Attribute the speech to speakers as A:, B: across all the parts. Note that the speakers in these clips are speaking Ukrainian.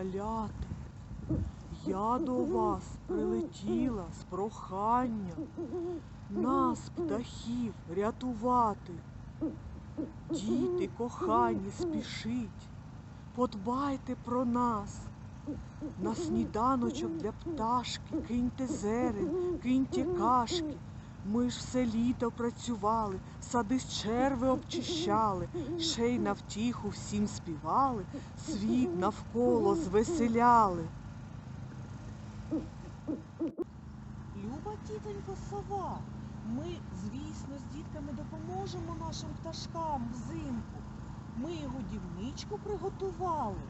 A: малята. Я до вас прилетіла з проханням нас, птахів, рятувати. Діти кохані, спішіть, подбайте про нас. На сніданочок для пташки киньте зерень, киньте кашки. Ми ж все літо працювали, сади з черви обчищали, ще й на втіху всім співали, світ навколо звеселяли.
B: Люба тітонько сова, ми, звісно, з дітками допоможемо нашим пташкам взимку. Ми годівничку приготували.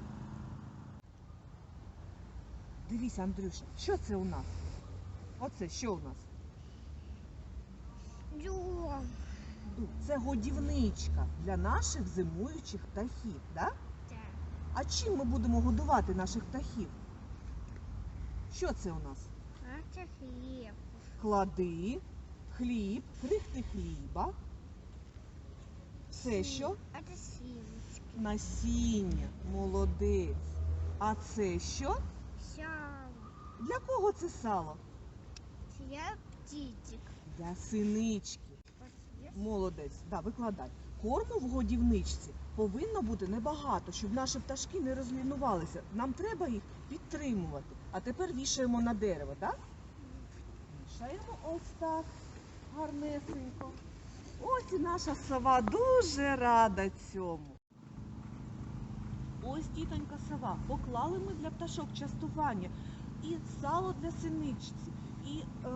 B: Дивіться, Андрюша, що це у нас? Оце що у нас?
C: Дюм.
B: Це годівничка для наших зимуючих птахів, да?
C: Так.
B: А чим ми будемо годувати наших птахів? Що це у нас?
C: А це хліб.
B: Клади, хліб, крихти хліба. Це що?
C: А це сімечки.
B: Насіння, молодець. А це що?
C: Сало.
B: Для кого це сало?
C: Це я птичик.
B: Для синички. Молодець. Да, викладай. Корму в годівничці повинно бути небагато, щоб наші пташки не розлінувалися. Нам треба їх підтримувати. А тепер вішаємо на дерево, так? Вішаємо ось так. Гарнесенько. Ось і наша сова дуже рада цьому. Ось тітонька сова. Поклали ми для пташок частування і сало для синичці, і е,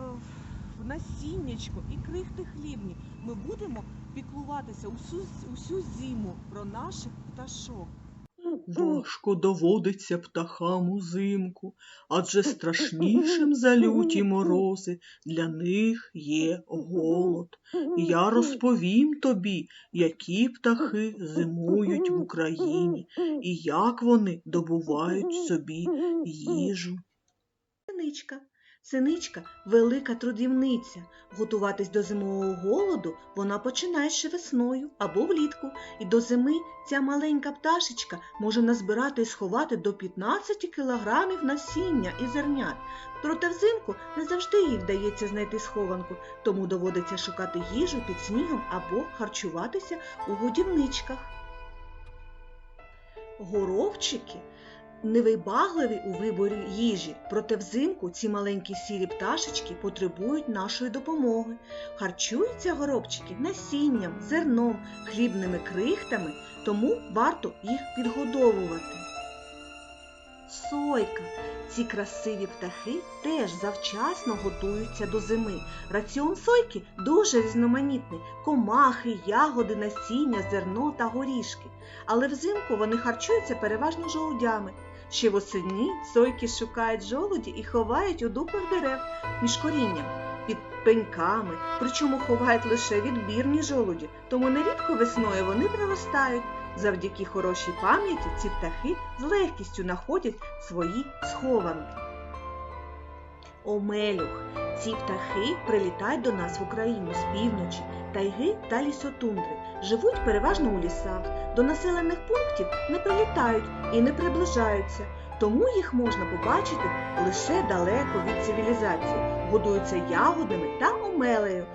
B: насіннячко, і крихти хлібні. Ми будемо піклуватися усю, усю зиму про наших пташок.
A: Важко доводиться птахам узимку, адже страшнішим за люті морози для них є голод. Я розповім тобі, які птахи зимують в Україні і як вони добувають собі їжу.
D: Синичка. Синичка велика трудівниця. Готуватись до зимового голоду вона починає ще весною або влітку. І до зими ця маленька пташечка може назбирати і сховати до 15 кілограмів насіння і зернят. Проте взимку не завжди їй вдається знайти схованку, тому доводиться шукати їжу під снігом або харчуватися у годівничках. Горобчики невибагливі у виборі їжі, проте взимку ці маленькі сірі пташечки потребують нашої допомоги. Харчуються горобчики насінням, зерном, хлібними крихтами, тому варто їх підгодовувати. Сойка. Ці красиві птахи теж завчасно готуються до зими. Раціон сойки дуже різноманітний: комахи, ягоди, насіння, зерно та горішки. Але взимку вони харчуються переважно жолудями. Ще восени сойки шукають жолуді і ховають у дупах дерев між корінням, під пеньками, причому ховають лише відбірні жолуді, тому нерідко весною вони приростають. Завдяки хорошій пам'яті ці птахи з легкістю знаходять свої схованки. Омелюх. Ці птахи прилітають до нас в Україну з півночі, тайги та лісотундри. Живуть переважно у лісах. До населених пунктів не прилітають і не приближаються, тому їх можна побачити лише далеко від цивілізації. Годуються ягодами та омелею.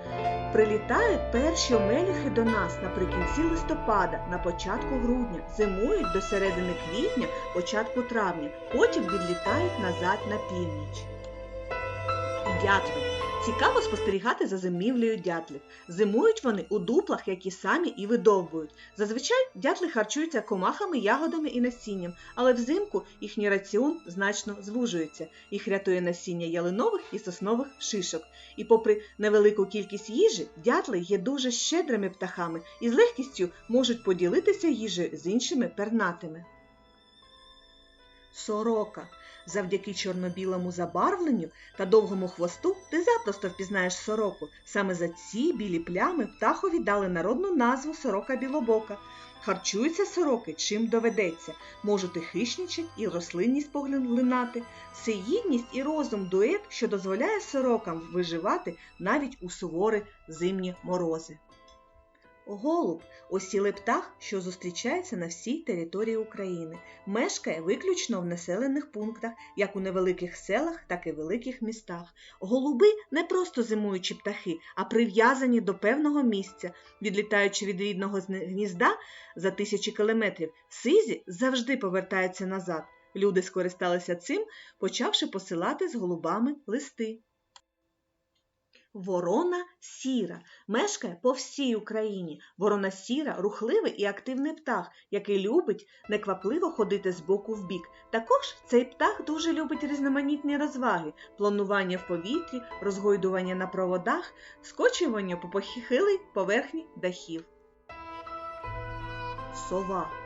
D: Прилітають перші омелюхи до нас наприкінці листопада, на початку грудня, зимують до середини квітня, початку травня, потім відлітають назад на північ. Дятли. Цікаво спостерігати за зимівлею дятлів. Зимують вони у дуплах, які самі і видовбують. Зазвичай дятли харчуються комахами, ягодами і насінням, але взимку їхній раціон значно звужується. Їх рятує насіння ялинових і соснових шишок. І попри невелику кількість їжі, дятли є дуже щедрими птахами і з легкістю можуть поділитися їжею з іншими пернатими. Сорока. Завдяки чорно-білому забарвленню та довгому хвосту ти запросто впізнаєш сороку. Саме за ці білі плями птахові дали народну назву сорока білобока. Харчуються сороки чим доведеться, можуть і хищничать, і рослинність поглинати. Всеїдність і розум дует, що дозволяє сорокам виживати навіть у суворі зимні морози. Голуб осілий птах, що зустрічається на всій території України. Мешкає виключно в населених пунктах, як у невеликих селах, так і великих містах. Голуби не просто зимуючі птахи, а прив'язані до певного місця. Відлітаючи від рідного гнізда за тисячі кілометрів, сизі завжди повертаються назад. Люди скористалися цим, почавши посилати з голубами листи. Ворона сіра мешкає по всій Україні. Ворона сіра рухливий і активний птах, який любить неквапливо ходити з боку в бік. Також цей птах дуже любить різноманітні розваги, планування в повітрі, розгойдування на проводах, скочування по похилій поверхні дахів. Сова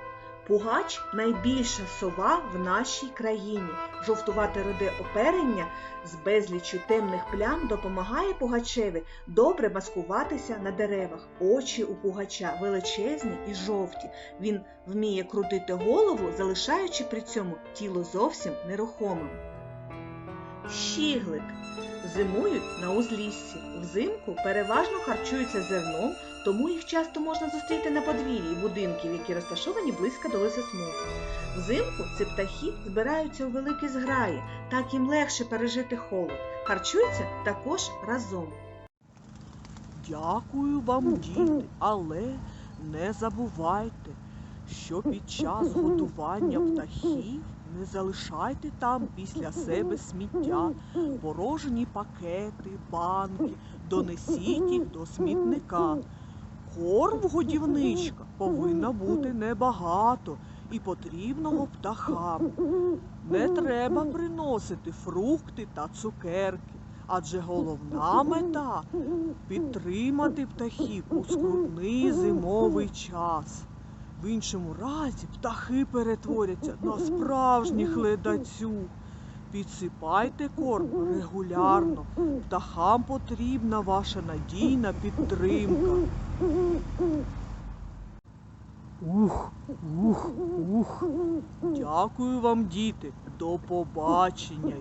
D: Пугач найбільша сова в нашій країні. Жовтувате роде оперення з безліччю темних плям допомагає пугачеві добре маскуватися на деревах. Очі у пугача величезні і жовті. Він вміє крутити голову, залишаючи при цьому тіло зовсім нерухомим. Щіглик зимують на узліссі. Взимку переважно харчуються зерном, тому їх часто можна зустріти на подвір'ї будинків, які розташовані близько до лісосмуг. Взимку ці птахи збираються у великі зграї, так їм легше пережити холод. Харчуються також разом.
B: Дякую вам, діти, але не забувайте, що під час годування птахів не залишайте там після себе сміття, порожні пакети, банки, донесіть їх до смітника. Корм в годівничках повинно бути небагато і потрібного птахам. Не треба приносити фрукти та цукерки, адже головна мета підтримати птахів у скрутний зимовий час. В іншому разі птахи перетворяться на справжніх ледацюг. Підсипайте корм регулярно. Птахам потрібна ваша надійна підтримка. Ух, ух, ух. Дякую вам, діти. До побачення.